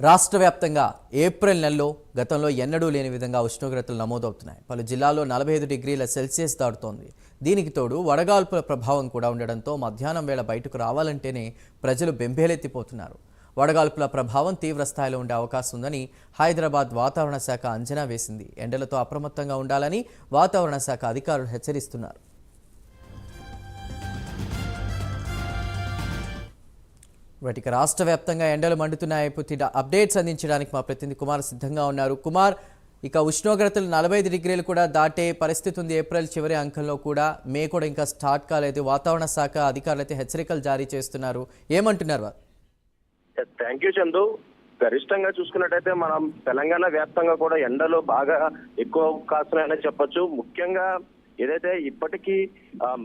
రాష్ట్ర వ్యాప్తంగా ఏప్రిల్ నెలలో గతంలో ఎన్నడూ లేని విధంగా ఉష్ణోగ్రతలు నమోదవుతున్నాయి. పలు జిల్లాల్లో నలభై ఐదు డిగ్రీల సెల్సియస్ దాటుతోంది. దీనికి తోడు వడగాల్పుల ప్రభావం కూడా ఉండడంతో మధ్యాహ్నం వేళ బయటకు రావాలంటేనే ప్రజలు బెంబేలెత్తిపోతున్నారు. వడగాల్పుల ప్రభావం తీవ్ర స్థాయిలో ఉండే అవకాశం ఉందని హైదరాబాద్ వాతావరణ శాఖ అంచనా వేసింది. ఎండలతో అప్రమత్తంగా ఉండాలని వాతావరణ శాఖ అధికారులు హెచ్చరిస్తున్నారు. వాటికి రాష్ట్ర వ్యాప్తంగా ఎండలు మండుతున్నాయి. పూర్తి అప్డేట్స్ అందించడానికి మా ప్రతినిధి కుమార్ సిద్ధంగా ఉన్నారు. కుమార్ ఇక ఉష్ణోగ్రతలు నలభై ఐదు డిగ్రీలు కూడా దాటే పరిస్థితి ఉంది. ఏప్రిల్ చివరి అంకంలో కూడా మే కూడా ఇంకా స్టార్ట్ కాలేదు. వాతావరణ శాఖ అధికారులు అయితే హెచ్చరికలు జారీ చేస్తున్నారు. ఏమంటున్నారు థ్యాంక్ యూ చందు. గరిష్టంగా చూసుకున్నట్టయితే మనం తెలంగాణ వ్యాప్తంగా కూడా ఎండలు బాగా ఎక్కువ కాస్తున్నాయని చెప్పొచ్చు. ముఖ్యంగా ఏదైతే ఇప్పటికీ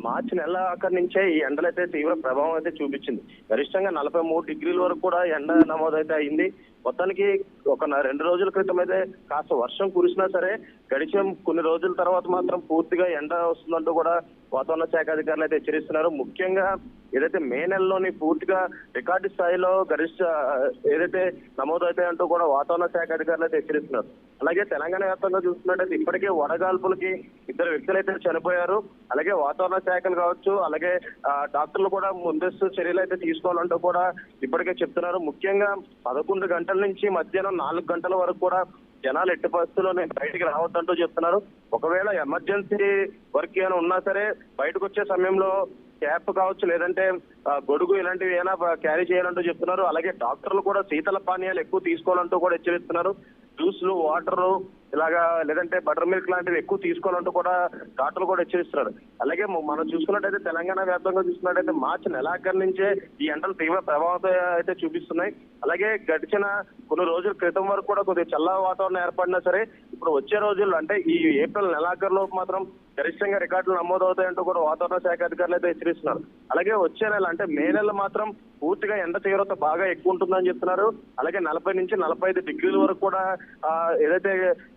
మార్చి నెల అక్కడి నుంచే ఈ ఎండలైతే తీవ్ర ప్రభావం అయితే చూపించింది. గరిష్టంగా నలభై మూడు డిగ్రీల వరకు కూడా ఎండ నమోదైతే అయింది. మొత్తానికి ఒక రెండు రోజుల క్రితం అయితే కాస్త వర్షం కురిసినా సరే గడిచిన కొన్ని రోజుల తర్వాత మాత్రం పూర్తిగా ఎండ వస్తుందంటూ కూడా వాతావరణ శాఖ అధికారులు అయితే హెచ్చరిస్తున్నారు. ముఖ్యంగా ఏదైతే మే నెలలోని పూర్తిగా రికార్డు స్థాయిలో గరిష్ట ఏదైతే నమోదవుతాయి అంటూ కూడా వాతావరణ శాఖ అధికారులు అయితే హెచ్చరిస్తున్నారు. అలాగే తెలంగాణ వ్యాప్తంగా చూస్తున్నట్టయితే ఇప్పటికే వడగాల్పులకి ఇద్దరు వ్యక్తులు అయితే చనిపోయారు. అలాగే వాతావరణ శాఖలు కావచ్చు అలాగే డాక్టర్లు కూడా ముందస్తు చర్యలు అయితే తీసుకోవాలంటూ కూడా ఇప్పటికే చెప్తున్నారు. ముఖ్యంగా పదకొండు గంటల నుంచి మధ్యాహ్నం నాలుగు గంటల వరకు కూడా జనాలు ఎట్టి పరిస్థితుల్లోనే బయటికి రావద్దంటూ చెప్తున్నారు. ఒకవేళ ఎమర్జెన్సీ వర్క్ ఏమైనా ఉన్నా సరే బయటకు వచ్చే సమయంలో క్యాప్ కావచ్చు లేదంటే గొడుగు ఇలాంటివి ఏమైనా క్యారీ చేయాలంటూ చెప్తున్నారు. అలాగే డాక్టర్లు కూడా శీతల పానీయాలు ఎక్కువ తీసుకోవాలంటూ కూడా హెచ్చరిస్తున్నారు. జ్యూస్లు వాటర్ ఇలాగా లేదంటే బటర్ మిల్క్ లాంటివి ఎక్కువ తీసుకోవాలంటూ కూడా డాక్టర్లు కూడా హెచ్చరిస్తున్నారు. అలాగే మనం చూసుకున్నట్టయితే తెలంగాణ వ్యాప్తంగా చూసుకున్నట్టయితే మార్చి నెలాఖరు నుంచే ఈ ఎండలు తీవ్ర ప్రభావం అయితే చూపిస్తున్నాయి. అలాగే గడిచిన కొన్ని రోజుల క్రితం వరకు కూడా కొద్దిగా చల్ల వాతావరణం ఏర్పడినా సరే ఇప్పుడు వచ్చే రోజుల్లో అంటే ఈ ఏప్రిల్ నెలాఖరులోపు మాత్రం గరిష్టంగా రికార్డులు నమోదవుతాయంటూ కూడా వాతావరణ శాఖ అధికారులు అయితే హెచ్చరిస్తున్నారు. అలాగే వచ్చే నెల అంటే మే నెల మాత్రం పూర్తిగా ఎండ తీవ్రత బాగా ఎక్కువ ఉంటుందని చెప్తున్నారు. అలాగే నలభై నుంచి నలభై ఐదు డిగ్రీల వరకు కూడా ఏదైతే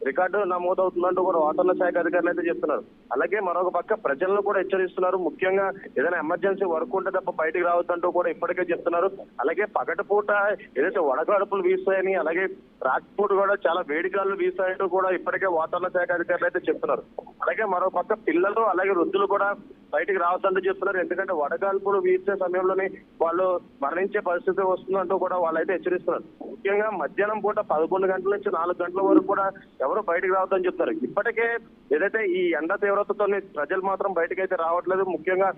రికార్డు నమోదవుతుందంటూ కూడా వాతావరణ శాఖ అధికారులు అయితే చెప్తున్నారు. అలాగే మరొక పక్క ప్రజలను కూడా హెచ్చరిస్తున్నారు. ముఖ్యంగా ఏదైనా ఎమర్జెన్సీ వర్క్ ఉంటే తప్ప బయటికి రావద్దంటూ కూడా ఇప్పటికే చెప్తున్నారు. అలాగే పగటిపూట ఏదైతే వడగాడుపులు వీస్తాయని అలాగే రాజ్కోట్ కూడా చాలా వేడిగాలు వీసాయంటూ కూడా ఇప్పటికే వాతావరణ శాఖ అధికారులు అయితే చెప్తున్నారు. అలాగే మరో పక్క పిల్లలు అలాగే వృద్ధులు కూడా బయటికి రావద్దంటూ చెప్తున్నారు. ఎందుకంటే వడగాల్పులు వీసే సమయంలోనే వాళ్ళు మరణించే పరిస్థితి వస్తుందంటూ కూడా వాళ్ళైతే హెచ్చరిస్తున్నారు. ముఖ్యంగా మధ్యాహ్నం పూట పదకొండు గంటల నుంచి నాలుగు గంటల వరకు కూడా ఎవరు బయటికి రావద్దని చెప్తున్నారు. ఇప్పటికే ఏదైతే ఈ ఎండ తీవ్రతతో ప్రజలు మాత్రం బయటకైతే రావట్లేదు. ముఖ్యంగా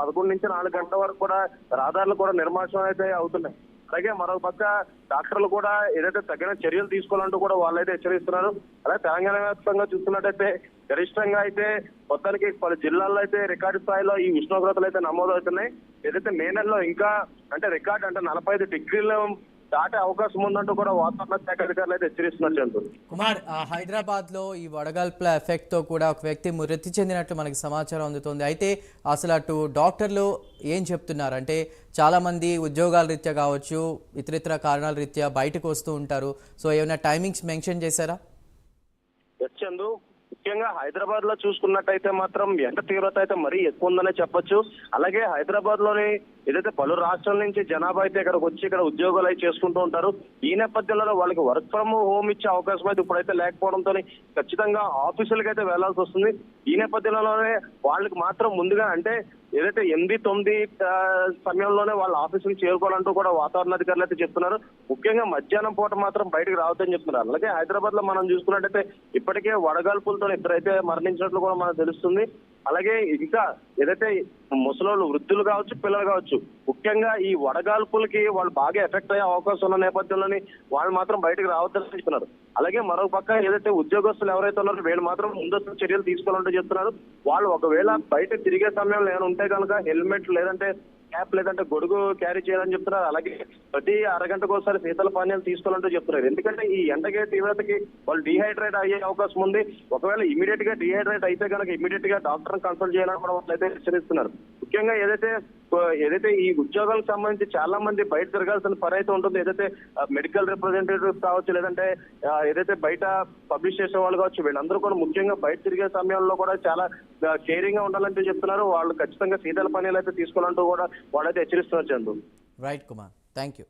పదకొండు నుంచి నాలుగు గంటల వరకు కూడా రహదారులు కూడా నిర్మాణం అయితే అవుతున్నాయి. అలాగే మరో పక్క డాక్టర్లు కూడా ఏదైతే తగిన చర్యలు తీసుకోవాలంటూ కూడా వాళ్ళైతే హెచ్చరిస్తున్నారు. అలాగే తెలంగాణ వ్యాప్తంగా చూస్తున్నట్టయితే గరిష్టంగా అయితే మొత్తానికి పలు జిల్లాల్లో అయితే రికార్డు స్థాయిలో ఈ ఉష్ణోగ్రతలు అయితే నమోదవుతున్నాయి. ఏదైతే మే నెలలో ఇంకా అంటే రికార్డు అంటే నలభై ఐదు డిగ్రీల దాటే అవకాశం ఉందంటూ కూడా వాతావరణ శాఖ అధికారులు అయితే హెచ్చరిస్తున్నారు చంద్రు. కుమార్ ఆ, హైదరాబాద్లో ఈ వడగాల్పుల ఎఫెక్ట్తో కూడా ఒక వ్యక్తి మృతి చెందినట్లు మనకి సమాచారం అందుతుంది. అయితే అసలు అటు డాక్టర్లు ఏం చెప్తున్నారు? అంటే చాలామంది ఉద్యోగాల రీత్యా కావచ్చు ఇతరితర కారణాల రీత్యా బయటకు వస్తూ ఉంటారు. సో ఏమైనా టైమింగ్స్ మెన్షన్ చేశారా? చందు ముఖ్యంగా హైదరాబాద్లో చూసుకున్నట్టయితే మాత్రం ఎండ తీవ్రత అయితే మరీ ఎక్కువ ఉందనే చెప్పొచ్చు. అలాగే హైదరాబాద్లోని ఏదైతే పలు రాష్ట్రాల నుంచి జనాభా అయితే ఇక్కడికి వచ్చి ఇక్కడ ఉద్యోగాలు అయితే చేసుకుంటూ ఉంటారు ఈ నేపథ్యంలో వాళ్ళకి వర్క్ ఫ్రమ్ హోమ్ ఇచ్చే అవకాశం అయితే ఇప్పుడైతే లేకపోవడంతో ఖచ్చితంగా ఆఫీసులకు అయితే వెళ్ళాల్సి వస్తుంది. ఈ నేపథ్యంలోనే వాళ్ళకి మాత్రం ముందుగా అంటే ఏదైతే ఎనిమిది తొమ్మిది సమయంలోనే వాళ్ళ ఆఫీసులు చేరుకోవాలంటూ కూడా వాతావరణ అధికారులు అయితే చెప్తున్నారు. ముఖ్యంగా మధ్యాహ్నం పూట మాత్రం బయటకు రావద్దని చెప్తున్నారు. అలాగే హైదరాబాద్లో మనం చూసుకున్నట్టయితే ఇప్పటికే వడగాల్పులతో ఇద్దరైతే మరణించినట్లు కూడా మనకు తెలుస్తుంది. అలాగే ఇంకా ఏదైతే ముసలోళ్ళు వృద్ధులు కావచ్చు పిల్లలు కావచ్చు ముఖ్యంగా ఈ వడగాల్పులకి వాళ్ళు బాగా ఎఫెక్ట్ అయ్యే అవకాశం ఉన్న నేపథ్యంలోని వాళ్ళు మాత్రం బయటకు రావద్దని చెప్తున్నారు. అలాగే మరో పక్క ఏదైతే ఉద్యోగస్తులు ఎవరైతే ఉన్నారో వీళ్ళు మాత్రం ముందస్తు చర్యలు తీసుకోవాలంటూ చెప్తున్నారు. వాళ్ళు ఒకవేళ బయట తిరిగే సమయంలో ఏమైనా ఉంటే కనుక హెల్మెట్ లేదంటే క్యాప్ లేదంటే గొడుగు క్యారీ చేయాలని చెప్తున్నారు. అలాగే ప్రతి అరగంటకు ఒకసారి శీతల పానీయాలు తీసుకోవాలంటూ చెప్తున్నారు. ఎందుకంటే ఈ ఎండకి తీవ్రతకి వాళ్ళు డిహైడ్రేట్ అయ్యే అవకాశం ఉంది. ఒకవేళ ఇమీడియట్గా డిహైడ్రేట్ అయితే కనుక ఇమీడియట్గా డాక్టర్ కన్సల్ట్ చేయాలని కూడా అయితే హెచ్చరిస్తున్నారు. ముఖ్యంగా ఏదైతే ఏదైతే ఈ ఉద్యోగాలకు సంబంధించి చాలా మంది బయట తిరగాల్సిన పని అయితే ఉంటుంది. ఏదైతే మెడికల్ రిప్రజెంటేటివ్స్ కావచ్చు లేదంటే ఏదైతే బయట పబ్లిష్ చేసే వాళ్ళు కావచ్చు వీళ్ళందరూ కూడా ముఖ్యంగా బయట తిరిగే సమయంలో కూడా చాలా కేరింగ్గా ఉండాలంటే చెప్తున్నారు. వాళ్ళు ఖచ్చితంగా శీతల పనులు అయితే తీసుకోవాలంటూ కూడా వాళ్ళైతే హెచ్చరిస్తున్నారు Chandu. Right Kumar thank you